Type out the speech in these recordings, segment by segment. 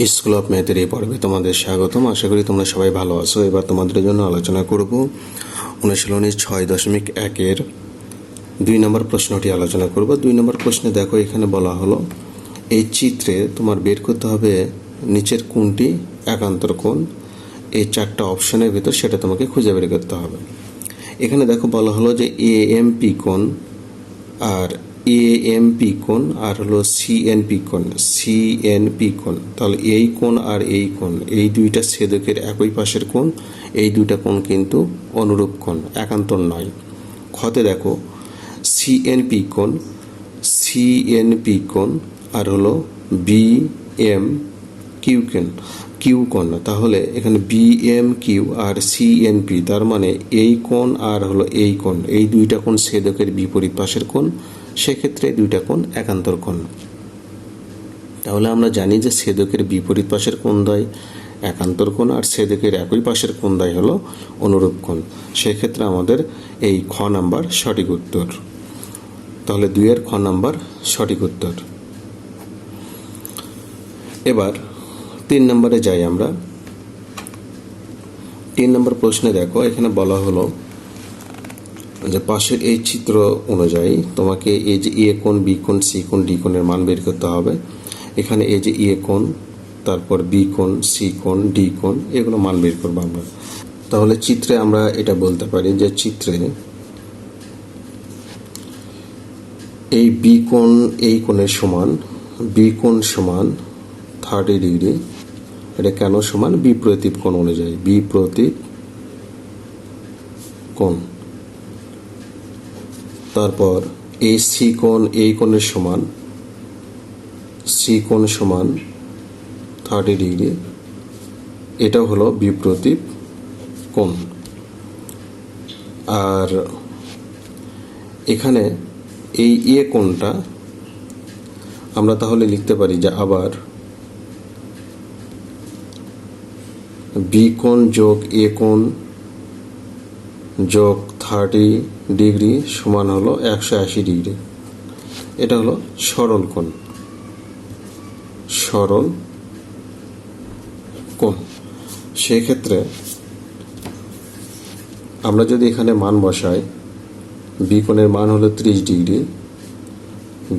School of ম্যাথের এই পর্বে তোমাদের স্বাগতম। আশা করি তোমরা সবাই ভালো আছো। এবার তোমাদের জন্য আলোচনা করব অনুশীলনী ছয় দশমিক একের দুই নম্বর প্রশ্নটি আলোচনা করব। দুই নম্বর প্রশ্নে দেখো, এখানে বলা হলো, এই চিত্রে তোমার বের করতে হবে নিচের কোনটি একান্তর কোণ। এই চারটা অপশনের ভিতর সেটা তোমাকে খুঁজে বের করতে হবে। এখানে দেখো বলা হলো যে এ এম পি কোণ আর এ এম পি কোণ আর হলো সিএনপি কোণ সিএনপি কোণ। তাহলে এই কোণ আর এই কোণ, এই দুইটা ছেদকের একই পাশের কোণ, এই দুইটা কোণ কিন্তু অনুরূপ কোণ একান্তর নয়। ক্ষতে দেখো সিএনপি কোণ সিএনপি কোণ আর হলো বি এম কিউ কোণ কিউ কোণ। তাহলে এখানে বি এম কিউ আর সিএনপি তার মানে এই কোণ আর হলো এই কোণ, এই দুইটা কোণ ছেদকের বিপরীত পাশের কোণ। সেক্ষেত্রে দুইটা কোণ একান্তর কোণ। তাহলে আমরা জানি যে ছেদকের বিপরীত পাশের কোণ দ্বয় একান্তর কোণ, আর ছেদকের একই পাশের কোণ দ্বয় হলো অনুরূপ কোণ। সেক্ষেত্রে আমাদের এই খ নাম্বার সঠিক উত্তর। তাহলে দুইয়ের খ নাম্বার সঠিক উত্তর। এবার তিন নম্বরে যাই আমরা। তিন নম্বর প্রশ্নে দেখো, এখানে বলা হলো যে পাশের এই চিত্র অনুযায়ী তোমাকে এই যে এ কোণ, বি কোণ, সি কোণ, ডি কোণের মান বের করতে হবে। এখানে এই যে এ কোণ, তারপর বি কোণ, সি কোণ, ডি কোণ, এগুলো মান বের করব আমরা। তাহলে চিত্রে আমরা এটা বলতে পারি যে চিত্রে এই বি কোণ, এই কোণের সমান, বি কোণ সমান থার্টি ডিগ্রি। এটা কেন সমান? বিপ্রতীপ কোণ অনুযায়ী। বিপ্রতীপ কোণ। তারপর এই সি কোণ এই কোণের সমান সি কোণ সমান থার্টি ডিগ্রি এটা হলো বিপ্রতীপ কোণ। আর এখানে এই এ কোণটা আমরা তাহলে লিখতে পারি যে আবার বি কোণ যোগ এ কোণ যোগ থার্টি ডিগ্রি সমান হলো একশো আশি ডিগ্রি। এটা হলো সরল কোণ। সরল কোণ। সেক্ষেত্রে আমরা যদি এখানে মান বসাই বি কোণের মান হলো ত্রিশ ডিগ্রি,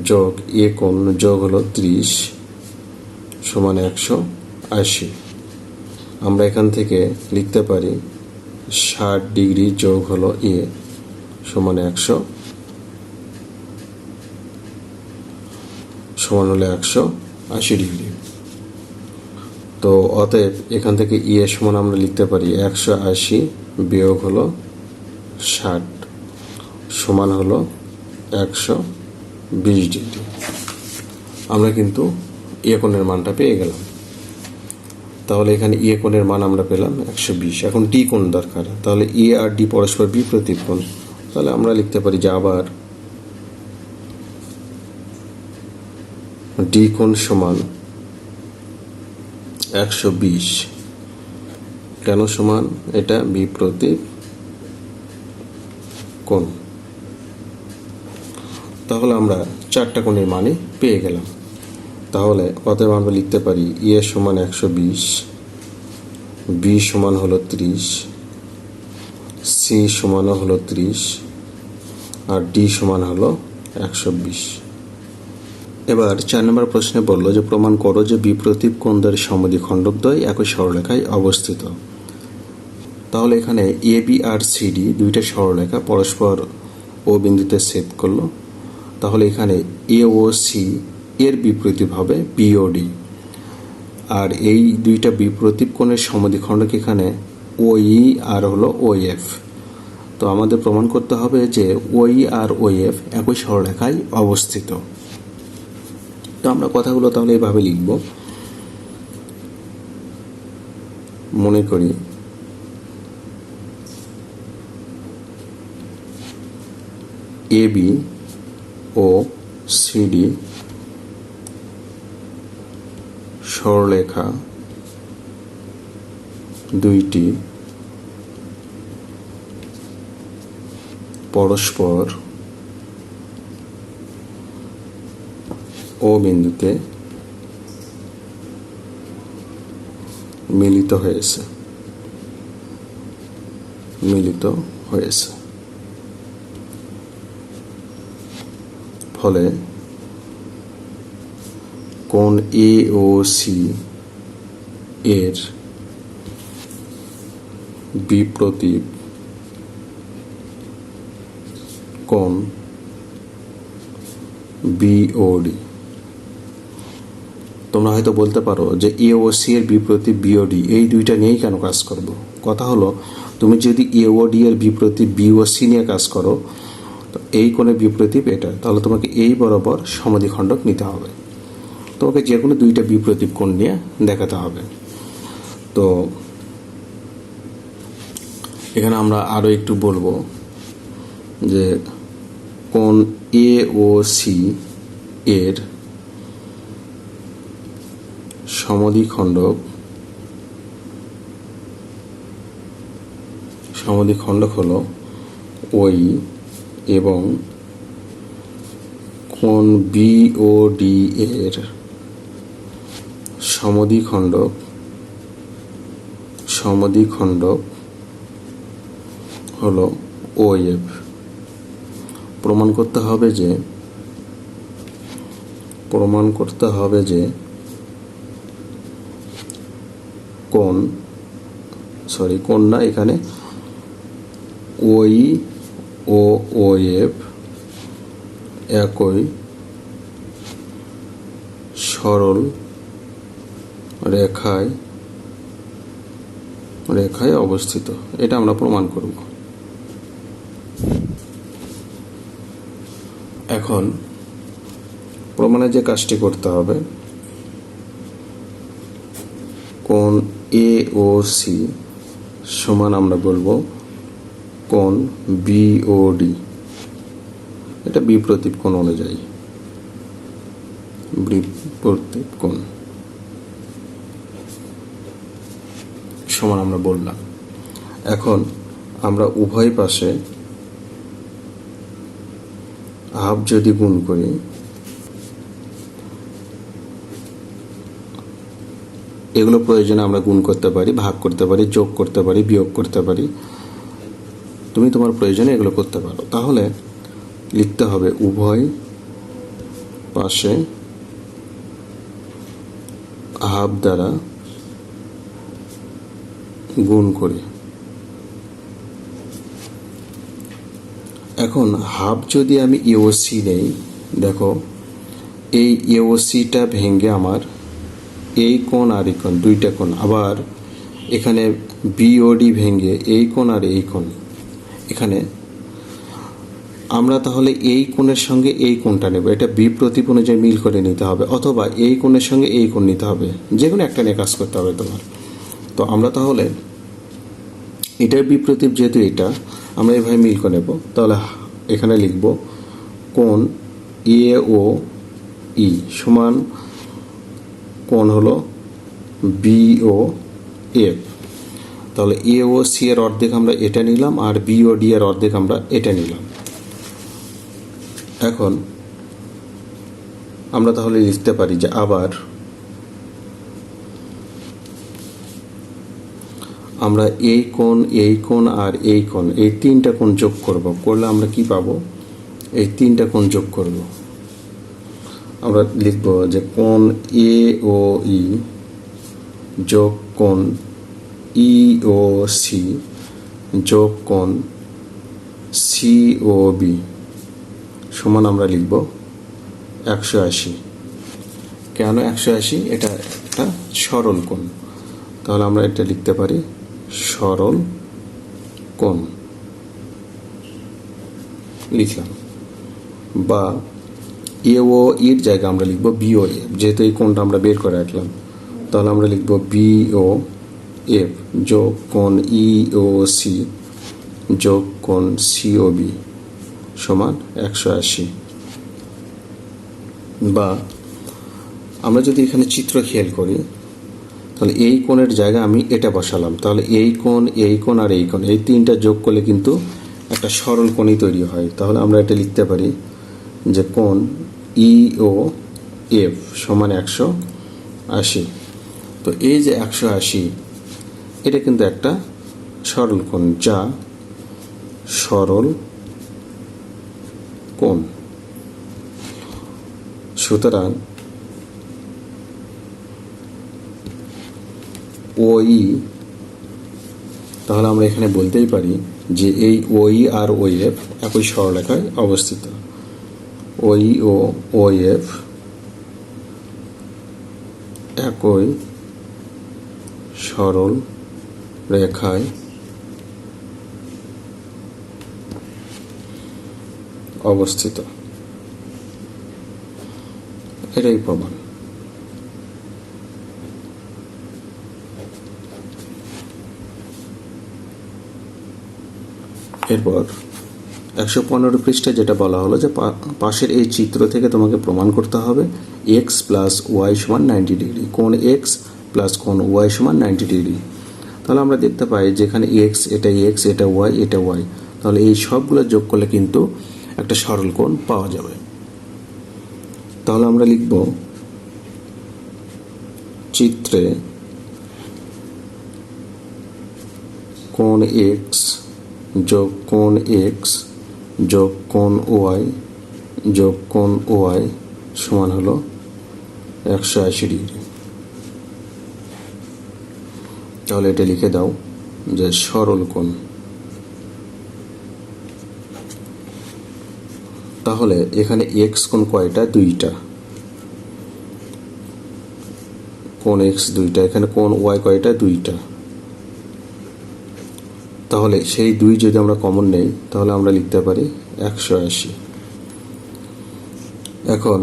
যোগ এ কোণ, যোগ হলো ত্রিশ সমান একশো আশি। আমরা এখান থেকে লিখতে পারি ষাট ডিগ্রি যোগ হলো এ সমান একশো, সমান হলো একশো আশি ডিগ্রি। তো অতএব এখান থেকে ই সমান আমরা লিখতে পারি একশো আশি বিয়োগ হলো ষাট, সমান হলো একশো বিশ ডিগ্রি। আমরা কিন্তু ইয়ে কোণের মানটা পেয়ে গেলাম। তাহলে এখানে এ কোণের মান আমরা পেলাম একশো বিশ। এখন ডি কোণ দরকার। তাহলে এ আর ডি পরস্পর বিপ্রতীপ কোণ। তাহলে আমরা লিখতে পারি যে আবার ডি কোণ সমান একশো বিশ। কেন সমান? এটা বিপ্রতীপ কোণ। তাহলে আমরা চারটা কোণের মানে পেয়ে গেলাম। তাহলে অতএব আমরা লিখতে পারি ই এর সমান একশো বিশ, বি সমান হলো ত্রিশ, সি সমান হলো ত্রিশ, আর ডি সমান হলো একশো বিশ। এবার চার নম্বর প্রশ্নে বলল যে, প্রমাণ করো যে বিপ্রতীপ কোণদের সমদ্বি খণ্ডকদ্বয় একই সরলরেখায় অবস্থিত। তাহলে এখানে এ, বি, আর, সি, ডি দুইটা সরলরেখা পরস্পর ও বিন্দুতে ছেদ করল। তাহলে এখানে এ, ও, সি এর বিপরীত হবে বিওডি আর এই দুইটা বিপ্রতীপ কোণের সমদ্বিখণ্ডক এখানে ওই আর হলো ওএফ তো আমাদের প্রমাণ করতে হবে যে ওই আর ওএফ একই সরলরেখায় অবস্থিত। তো আমরা কথাগুলো তাহলে এইভাবে লিখব। মনে করি এ বি ও সিডি সরলেখা দুইটি পরস্পর ও বিন্দুতে মিলিত হয়েছে মিলিত হয়েছে। ফলে কোন এ ও সি এর বিপ্রতীপ কোন? বিওডি তোমরা হয়তো বলতে পারো যে এ ও সি এর বিপ্রতি বিওডি এই দুইটা নিয়েই কেন কাজ করব? কথা হলো, তুমি যদি এ ও ডি এর বিপ্রতি বি ও সি নিয়ে কাজ করো, তো এই কোণের বিপ্রতীপ এটা। তাহলে তোমাকে এই বরাবর সমাধিখণ্ডক নিতে হবে। তোমাকে যে কোনো দুইটা বিপ্রতীপ কোণ নিয়ে দেখাতে হবে। তো এখানে আমরা আরও একটু বলব যে কোন এ ও সি এর সমাধিখণ্ডক সমাধিখণ্ডক হল ওই এবং কোন বি ও ডি এর সমাধিখণ্ডক সমাধিখণ্ডক হলো ও এফ। প্রমাণ করতে হবে যে, প্রমাণ করতে হবে যে কোন সরি কোন না, এখানে ওই, ও ও এফ একই সরল রেখায় রেখায় অবস্থিত। এটা আমরা প্রমাণ করব। এখন প্রমাণে যে কাজটি করতে হবে কোন এ ও সি সমান আমরা বলব কোন বি ও ডি এটা বিপ্রতীপ কোণ অনুযায়ী। বিপ্রতীপ কোণ। সমান আমরা বললাম। এখন আমরা উভয় পাশে হাফ যদি গুণ করি, এগুলো প্রয়োজনে আমরা গুণ করতে পারি, ভাগ করতে পারি, যোগ করতে পারি, বিয়োগ করতে পারি। তুমি তোমার প্রয়োজনে এগুলো করতে পারো। তাহলে লিখতে হবে উভয় পাশে হাফ দ্বারা গুণ করি। এখন হাফ যদি আমি ইওসি নেই দেখো, এই ইওসিটা ভেঙে আমার এই কোণ আর এই কোণ, দুইটা কোণ। আবার এখানে বিওডি ভেঙে এই কোণ আর এই কোণ। এখানে আমরা তাহলে এই কোণের সঙ্গে এই কোণটা নেব। এটা বিপ্রতীপ অনুযায়ী মিল করে নিতে হবে, অথবা এই কোণের সঙ্গে এই কোণ নিতে হবে। যে কোনো একটা নিয়ে কাজ করতে হবে তোমার। তো আমরা তাহলে এটার বিপ্রতীপ যেহেতু এটা, আমরা এভাবে মিল করে নেব। তাহলে এখানে লিখব কোন এ ও ই সমান কোন হলো বি ও এফ। তাহলে এ ও সি এর অর্ধেক আমরা এটা নিলাম আর বি ও ডি এর অর্ধেক আমরা এটা নিলাম। এখন আমরা তাহলে লিখতে পারি যে আবার আমরা এই কোণ এই কোণ আর এই কোণ, এই তিনটা কোণ যোগ করব। করলে আমরা কি পাবো? এই তিনটা কোণ যোগ করব। আমরা লিখব যে কোণ এ ও ই যোগ কোণ ই ও সি যোগ কোণ সি ও বি সমান আমরা লিখব একশো আশি। কেন একশো আশি? এটা একটা সরল কোণ। তাহলে আমরা এটা লিখতে পারি সরল কোণ। লিখলাম। বা এ ও ইর জায়গায় আমরা লিখব বিও এফ। যেহেতু এই কোণটা আমরা বের করে রাখলাম, তাহলে আমরা লিখব বিও এফ যোগ কোণ ই ও সি যোগ কোণ সিও বি সমান একশো আশি। বা আমরা যদি এখানে চিত্র খেয়াল করি তাহলে এই কোণের জায়গায় আমি এটা বসালাম। তাহলে এই কোণ এই কোণ আর এই কোণ, এই তিনটা যোগ করলে কিন্তু একটা সরল কোণই তৈরি হয়। তাহলে আমরা এটা লিখতে পারি যে কোণ ই ও এফ সমান একশো আশি। তো এই যে একশো আশি, এটা কিন্তু একটা সরল কোণ যা সরল কোণ। সুতরাং ওই, তাহলে আমরা এখানে বলতেই পারি যে এই ওই আর ওই এফ একই সরলরেখায় অবস্থিত। ওই ও ওই এফ একই সরল রেখায় অবস্থিত। এটাই প্রমাণ। এরপর একশো পনেরো পৃষ্ঠায় যেটা বলা হলো যে পাশের এই চিত্র থেকে তোমাকে প্রমাণ করতে হবে এক্স প্লাস ওয়াই সমান নাইনটি ডিগ্রি কোন এক্স প্লাস কোন ওয়াই সমান নাইনটি ডিগ্রি তাহলে আমরা দেখতে পাই যেখানে এক্স এটা এক্স এটা ওয়াই এটা ওয়াই তাহলে এই সবগুলো যোগ করলে কিন্তু একটা সরল কোণ পাওয়া যাবে। তাহলে আমরা লিখব চিত্রে কোণ এক্স যোগ কোণ এক্স যোগ কোণ ওয়াই যোগ কোণ ওয়াই সমান হলো একশো আশি ডিগ্রি। তাহলে এটা লিখে দাও যে সরল কোণ। তাহলে এখানে এক্স কোণ কয়টা? দুইটা। কোণ এক্স দুইটা, এখানে কোণ ওয়াই কয়টা? দুইটা। তাহলে সেই দুই যদি আমরা কমন নেই, তাহলে আমরা লিখতে পারি একশো আশি। এখন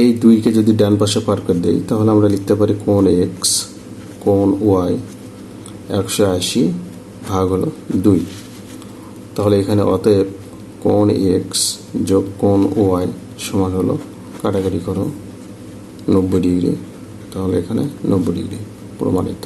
এই দুইকে যদি ডান পাশে পার করে দিই, তাহলে আমরা লিখতে পারি কোন এক্স কোন ওয়াই একশো আশি ভাগ হলো দুই। তাহলে এখানে অতএব কোন এক্স যোগ কোন ওয়াই সমান হলো, কাটাকাটি করো নব্বই ডিগ্রি। তাহলে এখানে নব্বই ডিগ্রি প্রমাণিত।